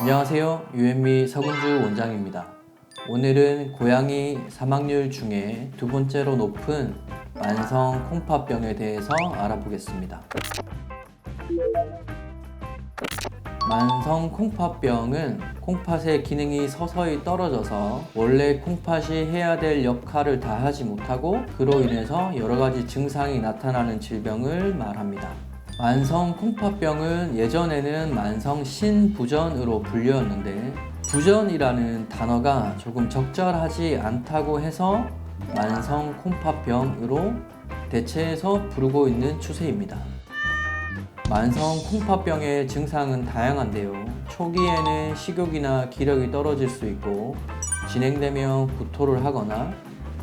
안녕하세요. 유앤미 서근주 원장입니다. 오늘은 고양이 사망률 중에 두 번째로 높은 만성 콩팥병에 대해서 알아보겠습니다. 만성 콩팥병은 콩팥의 기능이 서서히 떨어져서 원래 콩팥이 해야 될 역할을 다 하지 못하고 그로 인해서 여러 가지 증상이 나타나는 질병을 말합니다. 만성 콩팥병은 예전에는 만성 신부전으로 불렸는데 부전이라는 단어가 조금 적절하지 않다고 해서 만성 콩팥병으로 대체해서 부르고 있는 추세입니다. 만성 콩팥병의 증상은 다양한데요. 초기에는 식욕이나 기력이 떨어질 수 있고 진행되면 구토를 하거나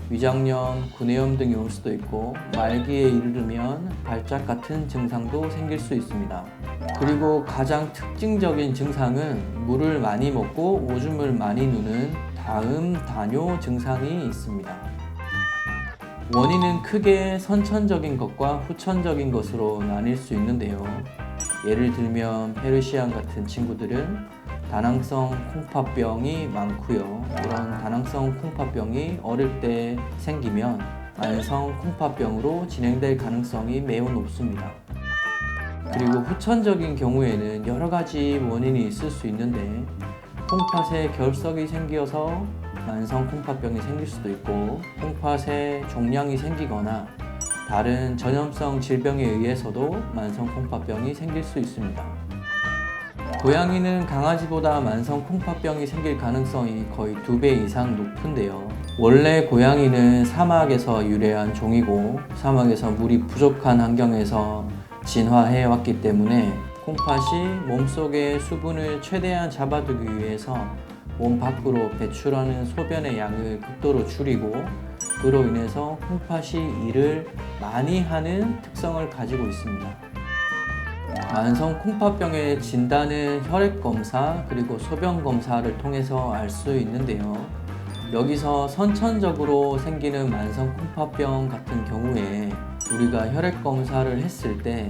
위장염, 구내염 등이 올 수도 있고 말기에 이르르면 발작 같은 증상도 생길 수 있습니다. 그리고 가장 특징적인 증상은 물을 많이 먹고 오줌을 많이 누는 다음 단요 증상이 있습니다. 원인은 크게 선천적인 것과 후천적인 것으로 나뉠 수 있는데요. 예를 들면 페르시안 같은 친구들은 다낭성 콩팥병이 많고요. 이런 다낭성 콩팥병이 어릴 때 생기면 만성 콩팥병으로 진행될 가능성이 매우 높습니다. 그리고 후천적인 경우에는 여러 가지 원인이 있을 수 있는데 콩팥에 결석이 생겨서 만성 콩팥병이 생길 수도 있고 콩팥에 종양이 생기거나 다른 전염성 질병에 의해서도 만성 콩팥병이 생길 수 있습니다. 고양이는 강아지보다 만성 콩팥병이 생길 가능성이 거의 두 배 이상 높은데요. 원래 고양이는 사막에서 유래한 종이고 사막에서 물이 부족한 환경에서 진화해 왔기 때문에 콩팥이 몸속의 수분을 최대한 잡아두기 위해서 몸 밖으로 배출하는 소변의 양을 극도로 줄이고 그로 인해서 콩팥이 일을 많이 하는 특성을 가지고 있습니다. 만성 콩팥병의 진단은 혈액 검사 그리고 소변 검사를 통해서 알 수 있는데요. 여기서 선천적으로 생기는 만성 콩팥병 같은 경우에 우리가 혈액 검사를 했을 때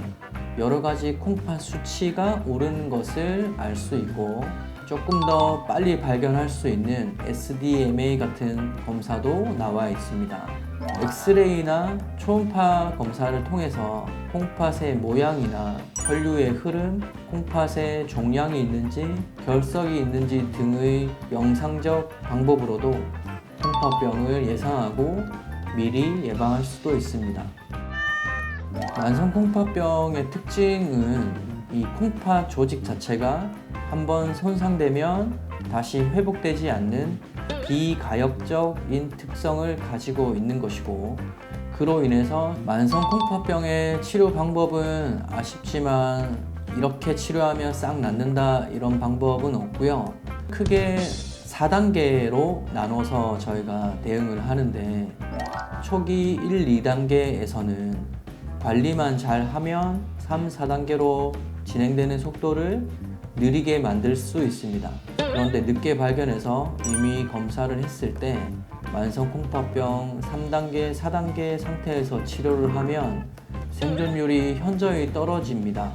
여러 가지 콩팥 수치가 오른 것을 알 수 있고 조금 더 빨리 발견할 수 있는 SDMA 같은 검사도 나와 있습니다. 엑스레이나 초음파 검사를 통해서 콩팥의 모양이나 혈류의 흐름, 콩팥에 종양이 있는지, 결석이 있는지 등의 영상적 방법으로도 콩팥병을 예상하고 미리 예방할 수도 있습니다. 만성 콩팥병의 특징은 이 콩팥 조직 자체가 한번 손상되면 다시 회복되지 않는 비가역적인 특성을 가지고 있는 것이고 그로 인해서 만성 콩팥병의 치료 방법은 아쉽지만 이렇게 치료하면 싹 낫는다 이런 방법은 없고요. 크게 4단계로 나눠서 저희가 대응을 하는데 초기 1, 2단계에서는 관리만 잘 하면 3, 4단계로 진행되는 속도를 느리게 만들 수 있습니다. 그런데 늦게 발견해서 이미 검사를 했을 때 만성 콩팥병 3단계, 4단계 상태에서 치료를 하면 생존율이 현저히 떨어집니다.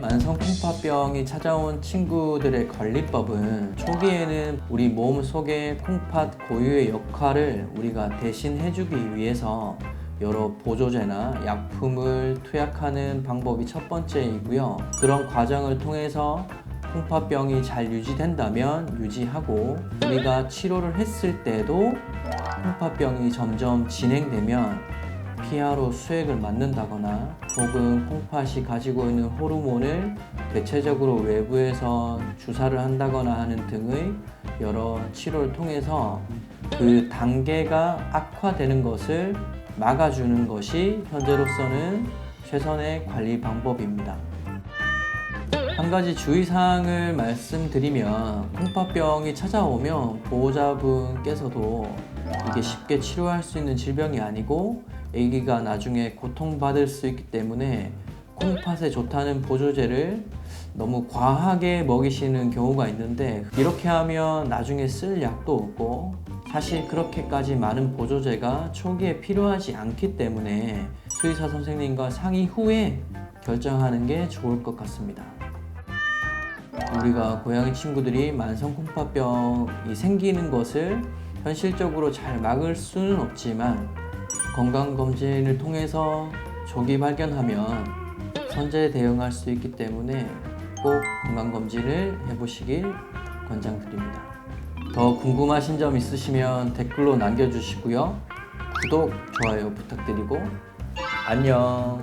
만성 콩팥병이 찾아온 친구들의 관리법은 초기에는 우리 몸 속의 콩팥 고유의 역할을 우리가 대신 해주기 위해서 여러 보조제나 약품을 투약하는 방법이 첫 번째이고요. 그런 과정을 통해서 콩팥병이 잘 유지된다면 유지하고 우리가 치료를 했을 때도 콩팥병이 점점 진행되면 피하로 수액을 맞는다거나 혹은 콩팥이 가지고 있는 호르몬을 대체적으로 외부에서 주사를 한다거나 하는 등의 여러 치료를 통해서 그 단계가 악화되는 것을 막아주는 것이 현재로서는 최선의 관리 방법입니다. 한 가지 주의사항을 말씀드리면 콩팥병이 찾아오면 보호자분께서도 이게 쉽게 치료할 수 있는 질병이 아니고 아기가 나중에 고통받을 수 있기 때문에 콩팥에 좋다는 보조제를 너무 과하게 먹이시는 경우가 있는데 이렇게 하면 나중에 쓸 약도 없고 사실 그렇게까지 많은 보조제가 초기에 필요하지 않기 때문에 수의사 선생님과 상의 후에 결정하는 게 좋을 것 같습니다. 우리가 고양이 친구들이 만성 콩팥병이 생기는 것을 현실적으로 잘 막을 수는 없지만 건강검진을 통해서 조기 발견하면 선제 대응할 수 있기 때문에 꼭 건강검진을 해보시길 권장드립니다. 더 궁금하신 점 있으시면 댓글로 남겨주시고요. 구독, 좋아요 부탁드리고 안녕.